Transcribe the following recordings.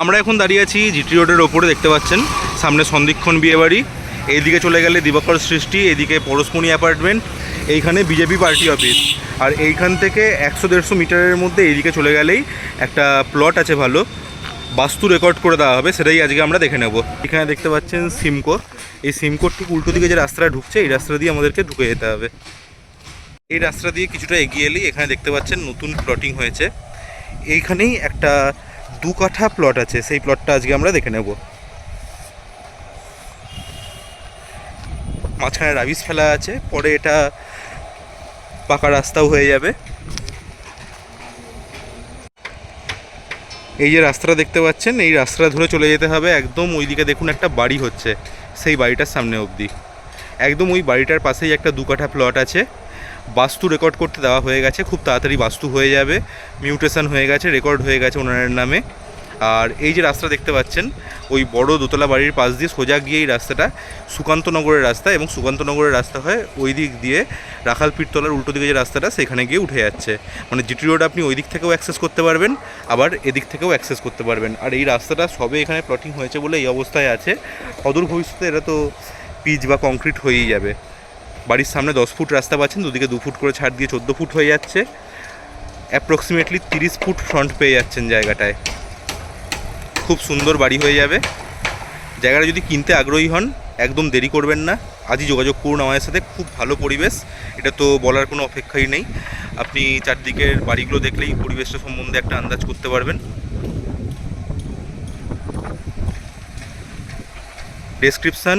আমরা এখন দাঁড়িয়ে আছি জিটি রোডের ওপরে, দেখতে পাচ্ছেন? সামনে সন্দিক্ষণ বিয়েবাড়ি। এইদিকে চলে গেলে দিবাকর সৃষ্টি এদিকে পরশমণি অ্যাপার্টমেন্ট এইখানে বিজেপি পার্টি অফিস আর এইখান থেকে একশো দেড়শো মিটারের মধ্যে এইদিকে চলে গেলেই একটা প্লট আছে ভালো। বাস্তু রেকর্ড করে দেওয়া হবে, সেটাই আজকে আমরা দেখে নেব। এখানে দেখতে পাচ্ছেন সিমকো। এই সিমকোর ঠিক উল্টো দিকে যে রাস্তাটা ঢুকছে, এই রাস্তা দিয়ে আমাদেরকে ঢুকে যেতে হবে। এই রাস্তা দিয়ে কিছুটা এগিয়ে এলেই এখানে দেখতে পাচ্ছেন নতুন প্লটিং হয়েছে। এইখানেই একটা দু কাঠা প্লট আছে, সেই প্লটটা আজকে আমরা দেখে নেব। মাঝখানে রাবিস ফেলা আছে, পরে এটা পাকা রাস্তাও হয়ে যাবে। এই যে রাস্তাটা দেখতে পাচ্ছেন, এই রাস্তাটা ধরে চলে যেতে হবে, একদম ওইদিকে দেখুন একটা বাড়ি হচ্ছে, সেই বাড়িটার সামনে অবধি। একদম ওই বাড়িটার পাশেই একটা দু কাঠা প্লট আছে। বাস্তু রেকর্ড করতে দেওয়া হয়ে গেছে। খুব তাড়াতাড়ি বাস্তু হয়ে যাবে। মিউটেশন হয়ে গেছে রেকর্ড হয়ে গেছে ওনার নামে। আর এই যে রাস্তা দেখতে পাচ্ছেন, ওই বড় দোতলা বাড়ির পাশ দিয়ে সোজা গিয়ে এই রাস্তাটা সুকান্তনগরের রাস্তা এবং সুকান্তনগরের রাস্তা হয় ওই দিক দিয়ে রাখাল পীরতলার উল্টো দিকে যে রাস্তাটা, সেখানে গিয়ে উঠে যাচ্ছে। মানে জিটি রোড আপনি ওই দিক থেকেও অ্যাক্সেস করতে পারবেন, আবার এদিক থেকেও অ্যাক্সেস করতে পারবেন। আর এই রাস্তাটা সবে এখানে প্লটিং হয়েছে বলে এই অবস্থায় আছে। অদূর ভবিষ্যতে এটা তো পিচ বা কংক্রিট হয়েই যাবে। বাড়ির সামনে দশ ফুট রাস্তা পাচ্ছেন, দুদিকে দু ফুট করে ছাড় দিয়ে চোদ্দ ফুট হয়ে যাচ্ছে। অ্যাপ্রক্সিমেটলি তিরিশ ফুট ফ্রন্ট পেয়ে যাচ্ছেন জায়গাটায়। খুব সুন্দর বাড়ি হয়ে যাবে। জায়গাটা যদি কিনতে আগ্রহী হন, একদম দেরি করবেন না। আজই যোগাযোগ করুন আমাদের সাথে, খুব ভালো পরিবেশ। এটা তো বলার কোনো অপেক্ষাই নেই। আপনি চারদিকের বাড়িগুলো দেখলেই পরিবেশটা সম্বন্ধে একটা আন্দাজ করতে পারবেন। ডেসক্রিপশান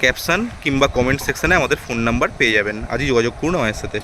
ক্যাপশান কিংবা কমেন্ট সেকশানে আমাদের ফোন নাম্বার পেয়ে যাবেন। আজই যোগাযোগ করুন আমাদের সাথে।